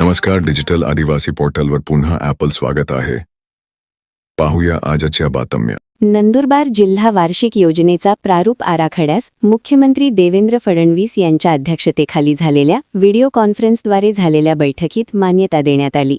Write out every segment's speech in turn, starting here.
नमस्कार डिजिटल आदिवासी पोर्टलवर पुन्हा ॲपल स्वागत आहे. पाहूया आजच्या बातम्या. नंदुरबार जिल्हा वार्षिक योजनेचा प्रारूप आराखड्यास मुख्यमंत्री देवेंद्र फडणवीस यांच्या अध्यक्षतेखाली झालेल्या व्हिडिओ कॉन्फरन्सद्वारे झालेल्या बैठकीत मान्यता देण्यात आली.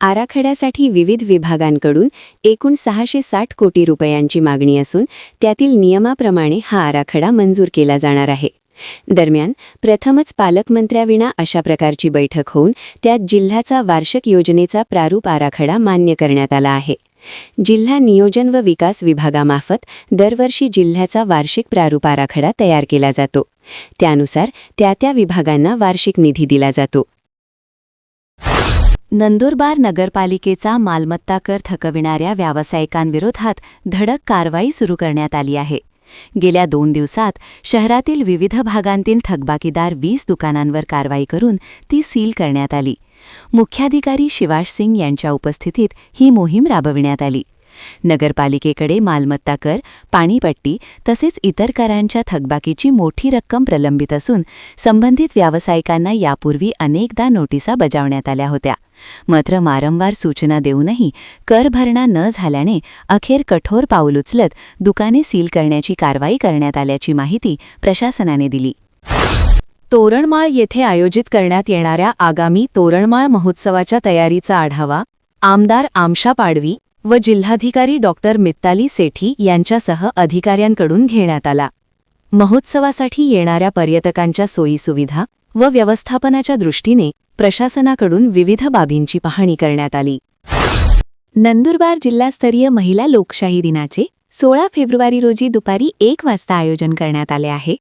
आराखड्यासाठी विविध विभागांकडून एकूण सहाशे साठ कोटी रुपयांची मागणी असून त्यातील नियमाप्रमाणे हा आराखडा मंजूर केला जाणार आहे. दरम्यान प्रथमच पालकमंत्र्याविना अशा प्रकारची बैठक होऊन त्यात जिल्ह्याचा वार्षिक योजनेचा प्रारूप आराखडा मान्य करण्यात आला आहे. जिल्हा नियोजन व विकास विभागामार्फत दरवर्षी जिल्ह्याचा वार्षिक प्रारूप आराखडा तयार केला जातो. त्यानुसार त्या त्या विभागांना वार्षिक निधी दिला जातो. नंदुरबार नगरपालिकेचा मालमत्ता कर थकविणाऱ्या व्यावसायिकांविरोधात धडक कारवाई सुरू करण्यात आली आहे. गेल्या दोन दिवसात शहरातील विविध भागांतील थकबाकीदार वीस दुकानांवर कारवाई करून ती सील करण्यात आली. मुख्याधिकारी शिवाश सिंग यांच्या उपस्थितीत ही मोहीम राबविण्यात आली. नगरपालिकेकडे मालमत्ता कर पाणीपट्टी तसेच इतर करांच्या थकबाकीची मोठी रक्कम प्रलंबित असून संबंधित व्यावसायिकांना यापूर्वी अनेकदा नोटिसा बजावण्यात आल्या होत्या. मात्र वारंवार सूचना देऊनही कर भरणा न झाल्याने अखेर कठोर पाऊल उचलत दुकाने सील करण्याची कारवाई करण्यात आल्याची माहिती प्रशासनाने दिली. तोरणमाळ येथे आयोजित करण्यात येणाऱ्या आगामी तोरणमाळ महोत्सवाच्या तयारीचा आढावा आमदार आमशा पाडवी व जिल्हाधिकारी डॉक्टर मित्ताली सेठी यांच्यासह अधिकाऱ्यांकडून घेण्यात आला. महोत्सवासाठी येणाऱ्या पर्यटकांच्या सोयीसुविधा व व्यवस्थापनाच्या दृष्टीने प्रशासनाकडून विविध बाबींची पाहणी करण्यात आली. नंदुरबार जिल्हास्तरीय महिला लोकशाही दिनाचे सोळा फेब्रुवारी रोजी दुपारी एक वाजता आयोजन करण्यात आले आहे.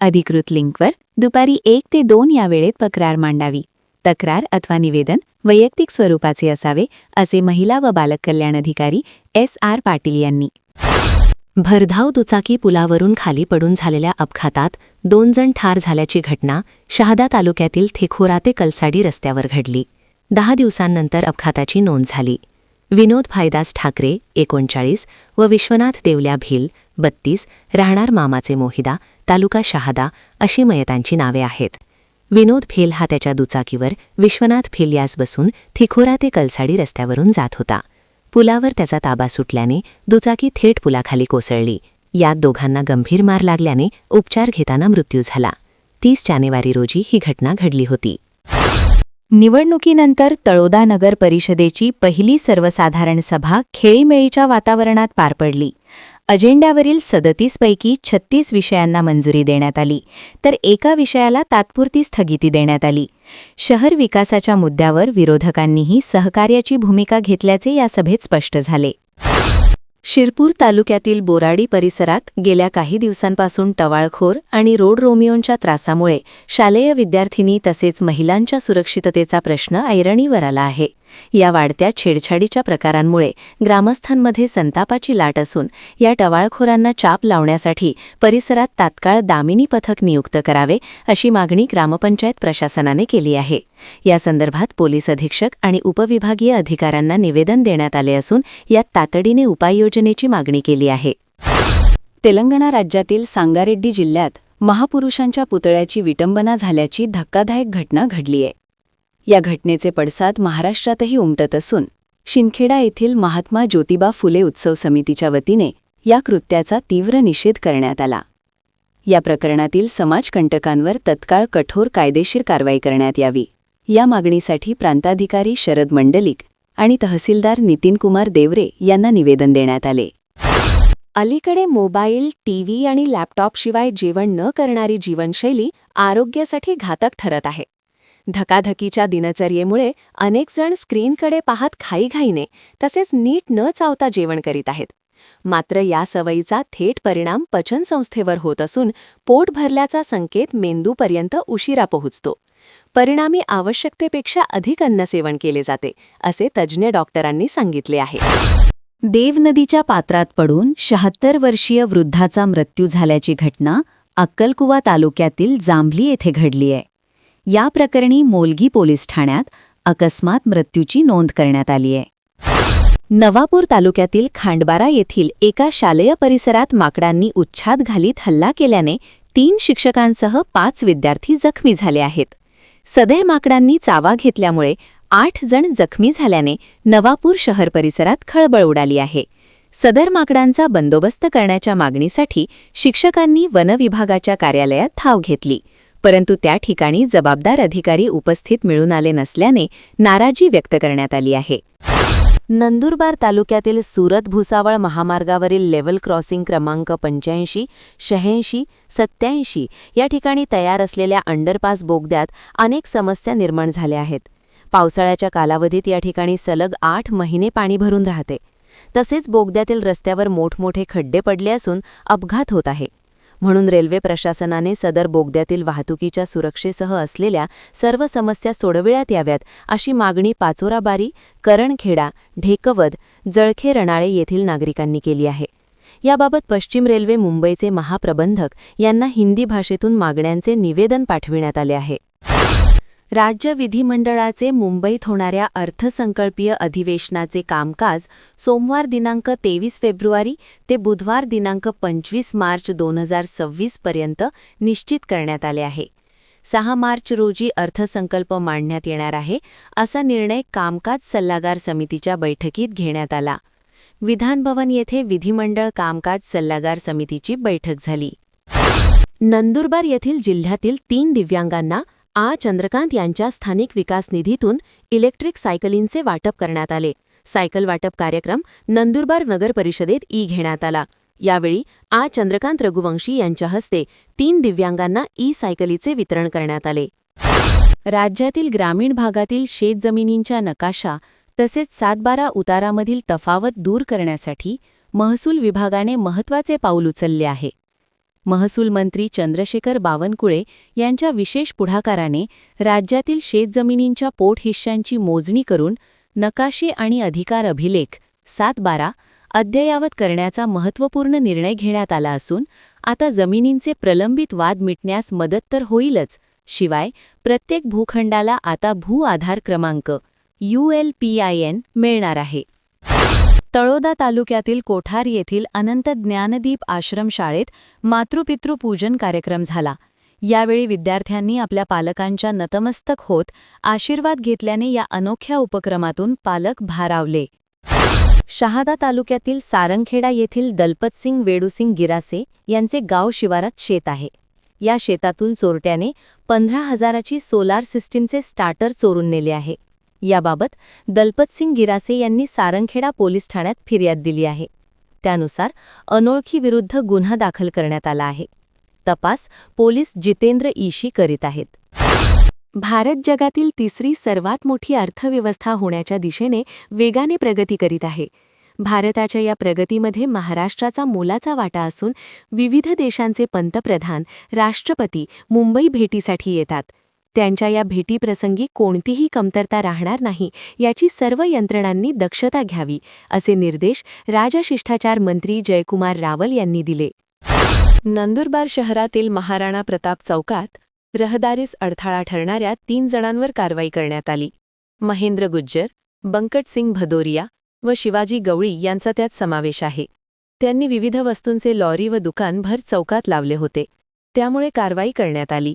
अधिकृत लिंकवर दुपारी एक ते दोन या वेळेत तक्रार मांडावी. तक्रार अथवा निवेदन वैयक्तिक स्वरूपाचे असावे असे महिला व बालक कल्याण अधिकारी एस आर पाटील यांनी. भरधाव दुचाकी पुलावरून खाली पडून झालेल्या अपघातात दोन जण ठार झाल्याची घटना शहादा तालुक्यातील थेखोरा ते कलसाडी रस्त्यावर घडली. दहा दिवसांनंतर अपघाताची नोंद झाली. विनोद भाईदास ठाकरे एकोणचाळीस व विश्वनाथ देवल्या भिल बत्तीस राहणार मामाचे मोहिदा तालुका शहादा अशी मयतांची नावे आहेत. विनोद फेल हा त्याच्या दुचाकीवर. विश्वनाथ फेल यास बसून थिखोरा ते कलसाडी रस्त्यावरून जात होता. पुलावर त्याचा ताबा सुटल्याने दुचाकी थेट पुलाखाली कोसळली. यात दोघांना गंभीर मार लागल्याने उपचार घेताना मृत्यू झाला. तीस जानेवारी रोजी ही घटना घडली होती. निवडणुकीनंतर तळोदा नगर परिषदेची पहिली सर्वसाधारण सभा खेळीमेळीच्या वातावरणात पार पडली. अजेंड्यावरील सदतीसपैकी छत्तीस विषयांना मंजुरी देण्यात आली तर एका विषयाला तात्पुरती स्थगिती देण्यात आली. शहर विकासाच्या मुद्द्यावर विरोधकांनीही सहकार्याची भूमिका घेतल्याचे या सभेत स्पष्ट झाले. शिरपूर तालुक्यातील बोराडी परिसरात गेल्या काही दिवसांपासून टवाळखोर आणि रोड रोमिओंच्या त्रासामुळे शालेय विद्यार्थिनी तसेच महिलांच्या सुरक्षिततेचा प्रश्न ऐरणीवर आला आहे. या वाढत्या छेडछाडीच्या प्रकारांमुळे ग्रामस्थांमध्ये संतापाची लाट असून या टवाळखोरांना चाप लावण्यासाठी परिसरात तात्काळ दामिनी पथक नियुक्त करावे अशी मागणी ग्रामपंचायत प्रशासनाने केली आहे. या संदर्भात पोलीस अधीक्षक आणि उपविभागीय अधिकाऱ्यांना निवेदन देण्यात आले असून यात तातडीने उपाययोजनेची मागणी केली आहे. तेलंगणा राज्यातील सांगारेड्डी जिल्ह्यात महापुरुषांच्या पुतळ्याची विटंबना झाल्याची धक्कादायक घटना घडलीय. या घटनेचे पडसाद महाराष्ट्रातही उमटत असून शिंदखेडा येथील महात्मा ज्योतिबा फुले उत्सव समितीच्या वतीने या कृत्याचा तीव्र निषेध करण्यात आला. या प्रकरणातील समाजकंटकांवर तत्काळ कठोर कायदेशीर कारवाई करण्यात यावी. या मागणीसाठी प्रांताधिकारी शरद मंडलिक आणि तहसीलदार नितीनकुमार देवरे यांना निवेदन देण्यात आले. अलीकडे मोबाईल टीव्ही आणि लॅपटॉपशिवाय जेवण न करणारी जीवनशैली आरोग्यासाठी घातक ठरत आहे. धकाधकीच्या दिनचर्येमुळे अनेकजण स्क्रीनकडे पाहत घाईघाईने तसेच नीट न चावता जेवण करीत आहेत. मात्र या सवयीचा थेट परिणाम पचनसंस्थेवर होत असून पोट भरल्याचा संकेत मेंदूपर्यंत उशिरा पोहोचतो. परिणामी आवश्यकतेपेक्षा अधिक अन्नसेवन केले जाते असे तज्ज्ञ डॉक्टरांनी सांगितले आहे. देव नदीच्या पात्रात पडून शहात्तर वर्षीय वृद्धाचा मृत्यू झाल्याची घटना अक्कलकुवा तालुक्यातील जांभली येथे घडली आहे. या प्रकरणी मोलगी पोलीस ठाण्यात अकस्मात मृत्यूची नोंद करण्यात आली आहे. नवापूर तालुक्यातील खांडबारा येथील एका शालेय परिसरात माकडांनी उच्छाद घालीत हल्ला केल्याने तीन शिक्षकांसह पाच विद्यार्थी जखमी झाले आहेत. सदैव माकडांनी चावा घेतल्यामुळे आठ जण जखमी झाल्याने नवापूर शहर परिसरात खळबळ उडाली आहे. सदर माकडांचा बंदोबस्त करण्याच्या मागणीसाठी शिक्षकांनी वनविभागाच्या कार्यालयात धाव घेतली. परंतु त्या ठिकाणी जबाबदार अधिकारी उपस्थित मिळून आले नसल्याने नाराजी व्यक्त करण्यात आली आहे. नंदुरबार तालुक्यातील सुरत भुसावळ महामार्गावरील लेव्हल क्रॉसिंग क्रमांक पंच्याऐंशी शहाऐंशी सत्याऐंशी या ठिकाणी तयार असलेल्या अंडरपास बोगद्यात अनेक समस्या निर्माण झाल्या आहेत. पावसाळ्याच्या कालावधीत या ठिकाणी सलग आठ महिने पाणी भरून राहते. तसेच बोगद्यातील रस्त्यावर मोठमोठे खड्डे पडले असून अपघात होत आहे. म्हणून रेल्वे प्रशासनाने सदर बोगद्यातील वाहतुकीच्या सुरक्षेसह असलेल्या सर्व समस्या सोडविण्यात याव्यात अशी मागणी पाचोराबारी करणखेडा ढेकवद जळखे रणाळे येथील नागरिकांनी केली आहे. याबाबत पश्चिम रेल्वे मुंबईचे महाप्रबंधक यांना हिंदी भाषेतून मागण्यांचे निवेदन पाठविण्यात आले आहे. राज्य विधिमंडळाचे मुंबईत होणाऱ्या अर्थसंकल्पीय अधिवेशनाचे कामकाज सोमवार दिनांक तेवीस फेब्रुवारी ते बुधवार दिनांक पंचवीस मार्च दोन हजार सव्वीस पर्यंत निश्चित करण्यात आले आहे. सहा मार्च रोजी अर्थसंकल्प मांडण्यात येणार आहे असा निर्णय कामकाज सल्लागार समितीच्या बैठकीत घेण्यात आला. विधानभवन येथे विधिमंडळ कामकाज सल्लागार समितीची बैठक झाली. नंदुरबार येथील जिल्ह्यातील तीन दिव्यांगांना आ. चंद्रकांत यांच्या स्थानिक विकास निधीतून इलेक्ट्रिक सायकलींचे वाटप करण्यात आले. सायकल वाटप कार्यक्रम नंदुरबार नगर परिषदेत ई घेण्यात आला. यावेळी आ. चंद्रकांत रघुवंशी यांच्या हस्ते तीन दिव्यांगांना ई सायकलीचे वितरण करण्यात आले. राज्यातील ग्रामीण भागातील शेतजमिनींच्या नकाशा तसेच सातबारा उतारामधील तफावत दूर करण्यासाठी महसूल विभागाने महत्त्वाचे पाऊल उचलले आहे. महसूल मंत्री चंद्रशेखर बावनकुळे यांच्या विशेष पुढाकाराने राज्यातील शेतजमिनींच्या पोटहिश्श्यांची मोजणी करून नकाशे आणि अधिकार अभिलेख सात बारा अद्ययावत करण्याचा महत्त्वपूर्ण निर्णय घेण्यात आला असून आता जमिनींचे प्रलंबित वाद मिटण्यास मदत तर होईलच. शिवाय प्रत्येक भूखंडाला आता भू आधार क्रमांक यूएलपीआयएन मिळणार आहे. तळोदा तालुक्यातील कोठार येथील अनंत ज्ञानदीप आश्रमशाळेत मातृपितृ पूजन कार्यक्रम झाला. यावेळी विद्यार्थ्यांनी आपल्या पालकांच्या नतमस्तक होत आशीर्वाद घेतल्याने या अनोख्या उपक्रमातून पालक भारावले. शहादा तालुक्यातील सारंगखेडा येथील दलपतसिंग वेडूसिंग गिरासे यांचे गाव शिवारात शेत आहे. या शेतातून चोरट्याने पंधरा हजाराची सोलार सिस्टीमचे स्टार्टर चोरून नेले आहे. याबाबत दलपतसिंग गिरासे यांनी सारंगखेडा पोलीस ठाण्यात फिर्याद दिली आहे. त्यानुसार अनोळखीविरुद्ध गुन्हा दाखल करण्यात आला आहे. तपास पोलीस जितेंद्र ईशी करीत आहेत. भारत जगातील तिसरी सर्वात मोठी अर्थव्यवस्था होण्याच्या दिशेने वेगाने प्रगती करीत आहे. भारताच्या या प्रगतीमध्ये महाराष्ट्राचा मोलाचा वाटा असून विविध देशांचे पंतप्रधान राष्ट्रपती मुंबई भेटीसाठी येतात. त्यांच्या या भेटीप्रसंगी कोणतीही कमतरता राहणार नाही याची सर्व यंत्रणांनी दक्षता घ्यावी असे निर्देश राजशिष्टाचार मंत्री जयकुमार रावल यांनी दिले. नंदुरबार शहरातील महाराणा प्रताप चौकात रहदारीस अडथळा ठरणाऱ्या तीन जणांवर कारवाई करण्यात आली. महेंद्र गुज्जर बंकटसिंग भदोरिया व शिवाजी गवळी यांचा त्यात समावेश आहे. त्यांनी विविध वस्तूंचे लॉरी व दुकान भर चौकात लावले होते. त्यामुळे कारवाई करण्यात आली.